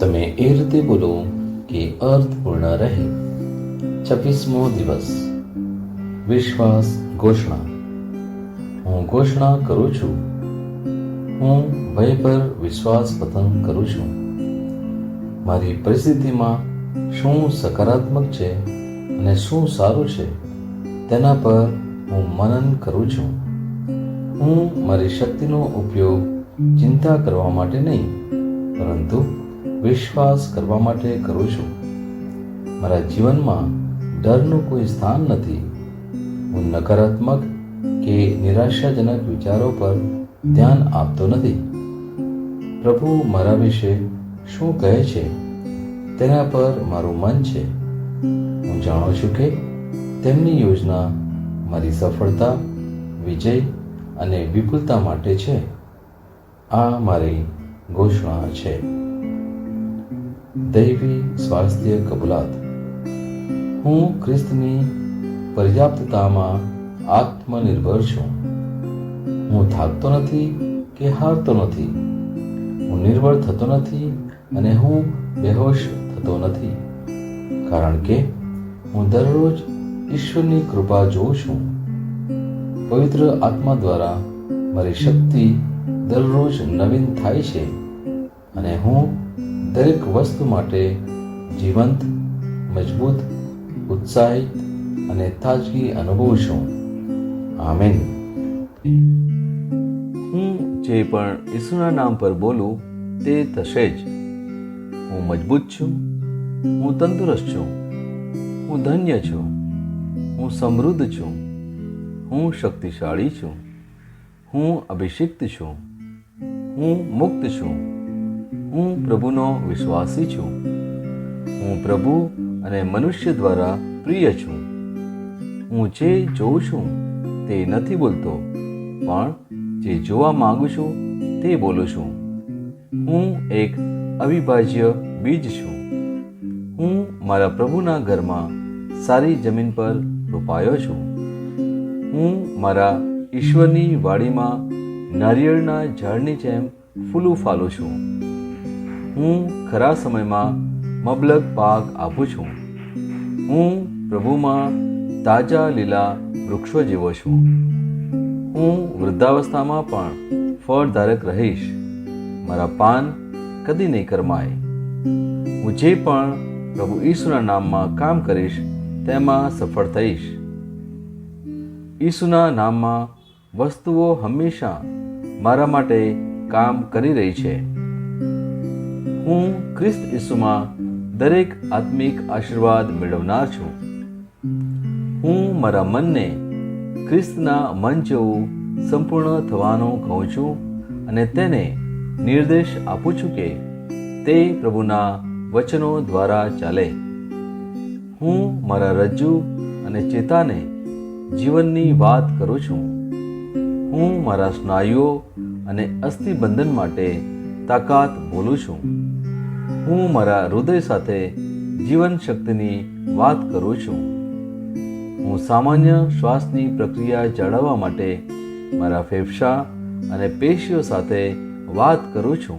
તમે એ રીતે બોલો કે અર્થપૂર્ણ રહે. છવ્વીસમો દિવસ. વિશ્વાસ ઘોષણા. હું ઘોષણા કરું છું. હું ભય પર વિશ્વાસ પતન કરું છું. મારી પરિસ્થિતિમાં શું સકારાત્મક છે અને શું સારું છે તેના પર હું મનન કરું છું. હું મારી શક્તિનો ઉપયોગ ચિંતા કરવા માટે નહીં, પરંતુ વિશ્વાસ કરવા માટે કરું છું. મારા જીવનમાં ડરનું કોઈ સ્થાન નથી. હું નકારાત્મક કે નિરાશાજનક વિચારો પર ધ્યાન આપતો નથી. પ્રભુ મારા વિશે શું કહે છે? તેના પર મારું મન છે. હું જાણું છું કે તેમની યોજના મારી સફળતા, વિજય અને વિપુલતા માટે છે. આ મારી ઘોષણા છે. દૈવી સ્વાસ્થ્ય કબૂલાત. હું ખ્રિસ્તની પર્યાપ્તતામાં આત્મનિર્ભર છું. હું થાકતો નથી કે હારતો નથી. હું નિર્બળ થતો નથી અને હું બેહોશ થતો નથી. કારણ કે હું દરરોજ ઈશ્વરની કૃપા જોઉં છું. પવિત્ર આત્મા દ્વારા મારી શક્તિ દરરોજ નવીન થાય છે અને હું દરેક વસ્તુ માટે જીવંત, મજબૂત, ઉત્સાહિત અને તાજગી અનુભવશું આમેન. હું જે પણ ઈસુના નામ પર બોલું, તે થશે જ. હું મજબૂત છું, હું તંદુરસ્ત છું, હું ધન્ય છું, હું સમૃદ્ધ છું, હું શક્તિશાળી છું, હું અભિષિક્ત છું, હું મુક્ત છું. હું પ્રભુનો વિશ્વાસી છું. હું પ્રભુ અને મનુષ્ય દ્વારા પ્રિય છું. હું જે જોઉં છું તે નથી બોલતો, પણ જે જોવા માંગુ છું તે બોલું છું. હું એક અવિભાજ્ય બીજ છું. હું મારા પ્રભુના ઘરમાં સારી જમીન પર રોપાયો છું. હું મારા ઈશ્વરની વાડીમાં નારિયેળના ઝાડની જેમ ફૂલું ફાલું છું. હું ખરા સમયમાં મબલક પાક આપું છું. હું પ્રભુમાં તાજા લીલા વૃક્ષો જેવો છું. હું વૃદ્ધાવસ્થામાં પણ ફળધારક રહીશ. મારા પાન કદી નહીં કરમાય. હું જે પણ પ્રભુ ઈસુના નામમાં કામ કરીશ, તેમાં સફળ થઈશ. ઈસુના નામમાં વસ્તુઓ હંમેશા મારા માટે કામ કરી રહી છે. હું ખ્રિસ્ત ઈસુમાં દરેક આત્મિક આશીર્વાદ મેળવનાર છું. હું મારા મનને ખ્રિસ્તના મન જેવું સંપૂર્ણ થવાનું કહું છું અને તેને નિર્દેશ આપું છું કે તે પ્રભુના વચનો દ્વારા ચાલે. હું મારા રજ્જુ અને ચેતાને જીવનની વાત કરું છું. હું મારા સ્નાયુઓ અને અસ્થિબંધન માટે તાકાત બોલું છું. હું મારા હૃદય સાથે જીવન શક્તિની વાત કરું છું. હું સામાન્ય શ્વાસની પ્રક્રિયા જાળવવા માટે મારા ફેફસા અને પેશીઓ સાથે વાત કરું છું.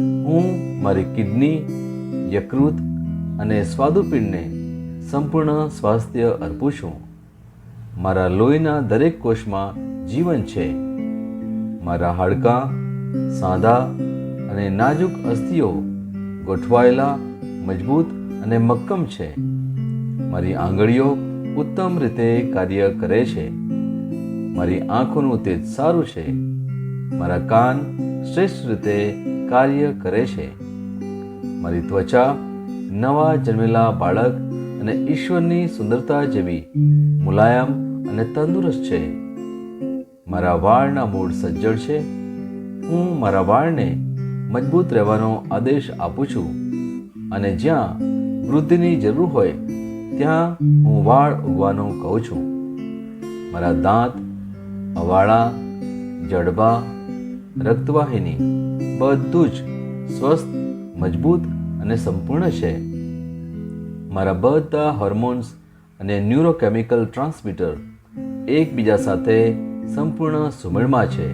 હું મારી કિડની, યકૃત અને સ્વાદુપિંડને સંપૂર્ણ સ્વાસ્થ્ય અર્પું છું. મારા લોહીના દરેક કોષમાં જીવન છે. મારા હાડકાં, સાંધા અને નાજુક અસ્થિઓ ગોઠવાયેલા, મજબૂત અને મક્કમ છે. મારી આંગળીઓ ઉત્તમ રીતે કાર્ય કરે છે. મારી આંખોનું તેજ સારું છે. મારા કાન શ્રેષ્ઠ રીતે કાર્ય કરે છે. મારી ત્વચા નવા જન્મેલા બાળક અને ઈશ્વરની સુંદરતા જેવી મુલાયમ અને તંદુરસ્ત છે. મારા વાળના મૂળ સજ્જડ છે. હું મારા વાળને મજબૂત રહેવાનો આદેશ આપું છું. અને જ્યાં વૃદ્ધિની જરૂર હોય, ત્યાં હું વાળ ઉગવાનું કહું છું. મારા દાંત, અવાળા, જડબા, રક્તવાહિની બધું જ સ્વસ્થ, મજબૂત અને સંપૂર્ણ છે. મારા બધા હોર્મોન્સ અને ન્યુરોકેમિકલ ટ્રાન્સમીટર એકબીજા સાથે સંપૂર્ણ સુમેળમાં છે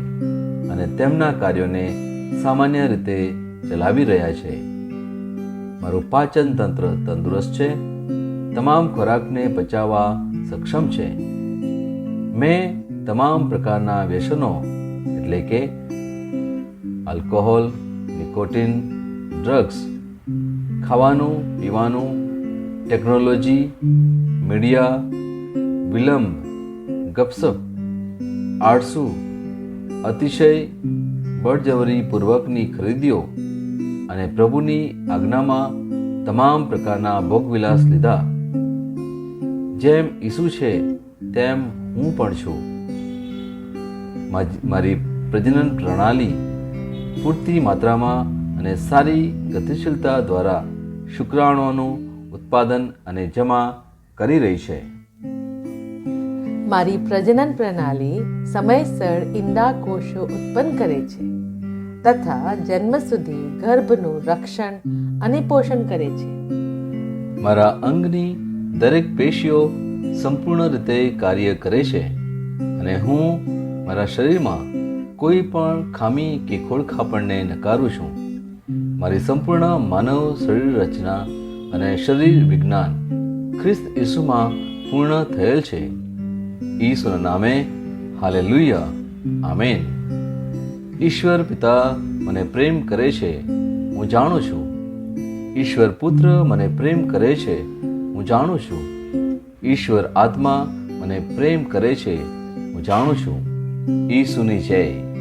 અને તેમના કાર્યોને સામાન્ય રીતે ચલાવી રહ્યા છે. મારું પાચન તંત્ર તંદુરસ્ત છે. તમામ ખોરાકને પચાવવા સક્ષમ છે. મેં તમામ પ્રકારના વ્યસનો, એટલે કે આલ્કોહોલ, નિકોટિન, ડ્રગ્સ, ખાવાનું, પીવાનું, ટેકનોલોજી, મીડિયા, વિલંબ, ગપસપ, આળસુ, અતિશય બળજબરીપૂર્વકની ખરીદીઓ અને પ્રભુની આજ્ઞામાં તમામ પ્રકારના ભોગવિલાસ લીધા. જેમ ઈસુ છે, તેમ હું પણ છું. મારી પ્રજનન પ્રણાલી પૂરતી માત્રામાં અને સારી ગતિશીલતા દ્વારા શુક્રાણુઓનું ઉત્પાદન અને જમા કરી રહી છે. મારી પ્રજનન પ્રણાલી સમયસર ઈંડા કોષો ઉત્પન્ન કરે છે. તથા જન્મ સુધી ગર્ભનું રક્ષણ અને પોષણ કરે છે. મારા અંગની દરેક પેશીઓ સંપૂર્ણ રીતે કાર્ય કરે છે અને હું મારા શરીરમાં કોઈ પણ ખામી કે ખોળખાપણને નકારું છું. મારી સંપૂર્ણ માનવ શરીર રચના અને શરીર વિજ્ઞાન ખ્રિસ્ત ઈસુમાં પૂર્ણ થયેલ છે. ઈસુના નામે, હાલેલુયા. આમેન. ઈશ્વર પિતા મને પ્રેમ કરે છે, હું જાણું છું. ઈશ્વર પુત્ર મને પ્રેમ કરે છે, હું જાણું છું. ઈશ્વર આત્મા મને પ્રેમ કરે છે, હું જાણું છું. ઈસુની જય.